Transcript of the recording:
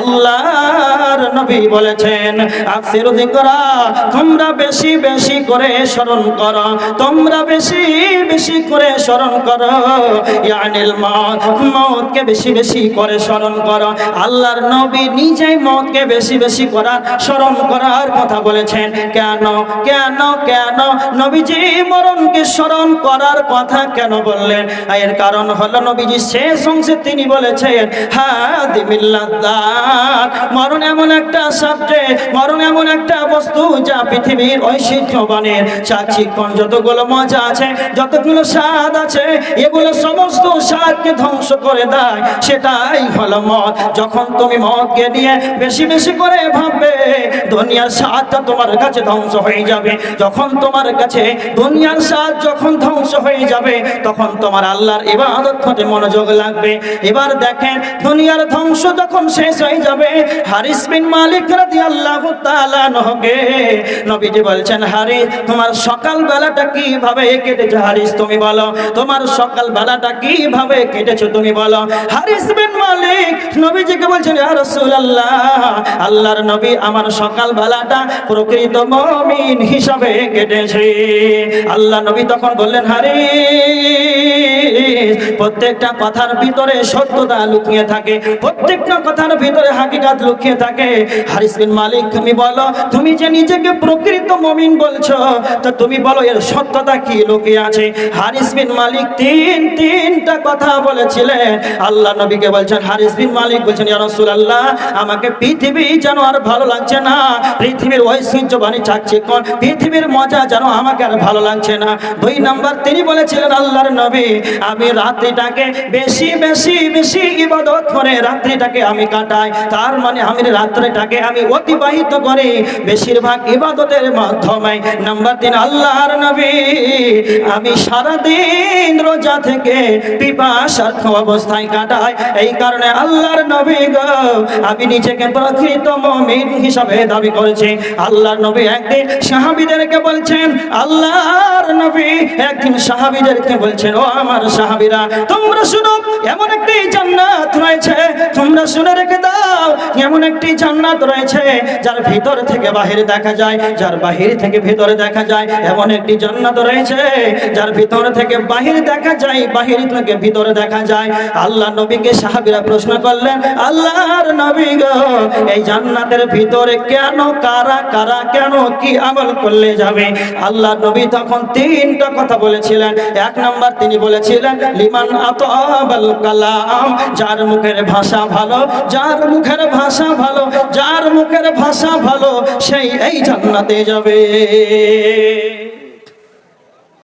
আল্লাহ আল্লাহর নবী বলেছেন, আকসির যিকরা তোমরা বেশি বেশি করে স্মরণ করো, তোমরা বেশি বেশি করে স্মরণ করো। ইয়ানিল মত মতকে বেশি বেশি করে স্মরণ করো। আল্লাহর নবী নিজেই মতকে বেশি বেশি করার স্মরণ করার কথা বলেছেন। কেন কেন কেন? নবীজি মরণকে স্মরণ করার কথা কেন বললেন? এর কারণ হলো নবীজি শেষ অংশে তিনি বলেছেন হ্যাঁ মরণ এমন একটা সাবজেক্ট মরণ এমন একটা বস্তু যা পৃথিবীর ঐশ্বর্যবানের চাচিকন যতগুলো মজা আছে, যতগুলো স্বাদ আছে, এগুলো সমস্ত স্বাদকে ধ্বংস করে দেয়। সেটাই হলো মদ। যখন তুমি মদকে নিয়ে বেশি বেশি করে ভাববে, দুনিয়ার স্বাদটা তোমার কাছে ধ্বংস হয়ে যাবে। যখন তোমার কাছে দুনিয়ার স্বাদ যখন ধ্বংস হয়ে যাবে, তখন তোমার আল্লাহর ইবাদত হতে মনোযোগ লাগবে। এবার দেখেন, দুনিয়ার ধ্বংস যখন শেষ হয়ে যাবে, হারিস আল্লাহর নবী আমার সকাল বেলাটা প্রকৃত মুমিন হিসাবে কেটেছে। আল্লাহ নবী তখন বললেন, হারিস, প্রত্যেকটা কথার ভিতরে সত্যতা লুকিয়ে থাকে, প্রত্যেকটা কথার ভিতরে হাকিকাত লুকিয়ে থাকে। হারিস বিন মালিক, তুমি বলো, তুমি যে নিজেকে প্রকৃত মমিন বলছো, তো তুমি বলো এর সত্যতা কি? লুকিয়ে আছে। হারিস বিন মালিক তিন, তিনটা কথা বলেছিলেন। আল্লাহ নবীকে বলছেন, হারিস বিন মালিক বলছেন, ইয়া রাসূলুল্লাহ, আমাকে পৃথিবী যেন আর ভালো লাগছে না, পৃথিবীর ঐশ্বর্যবাণী চাচ্ছে কোন? পৃথিবীর মজা যেন আমাকে আর ভালো লাগছে না। দুই নাম্বার তিনি বলেছিলেন, আল্লাহর নবী, আমি রাত্রিটাকে বেশি বেশি বেশি ইবাদত করে রাত্রিটাকে আমি কাটাই। তার মানে আমি রাত্রিটাকে আমি অতিবাহিত করি বেশিরভাগ ইবাদতের মাধ্যমে। নাম্বার তিন, আল্লাহর নবী, আমি সারাদিন রোজা থেকে পিপাসার অবস্থায় কাটাই। এই কারণে আল্লাহর নবী গো, আমি নিজেকে প্রকৃত মমিন হিসাবে দাবি করেছি। আল্লাহর নবী একদিন সাহাবিদেরকে বলছেন, আল্লাহর নবী। একদিন সাহাবিদেরকে বলছেন, ও আমার সাহাবিরা, তোমরা শুনো, এমন একটি জান্নাত রয়েছে, তোমরা শুনে রেখে দাও। এমন একটি জান্নাত রয়েছে যার ভিতর থেকে বাহিরে দেখা যায়, যার বাহির থেকে ভিতরে দেখা যায়। এমন একটি জান্নাত রয়েছে যার ভিতর থেকে বাহির দেখা যায়, বাহির থেকে ভিতরে দেখা যায়। আল্লাহ নবীকে সাহাবিরা প্রশ্ন করলেন, আল্লাহর নবী গো, এই জান্নাতের ভিতরে কেন, কারা কারা, কেন, কি আমল করলে যাবে? আল্লাহ নবী তখন তিনটা কথা বলেছিলেন। এক নম্বর তিনি বলেছিলেন, লিমান আতাবাল কালাম যার মুখের ভাষা ভালো, যার মুখের ভাষা ভালো যার মুখের ভাষা ভালো সেই এই জান্নাতে যাবে।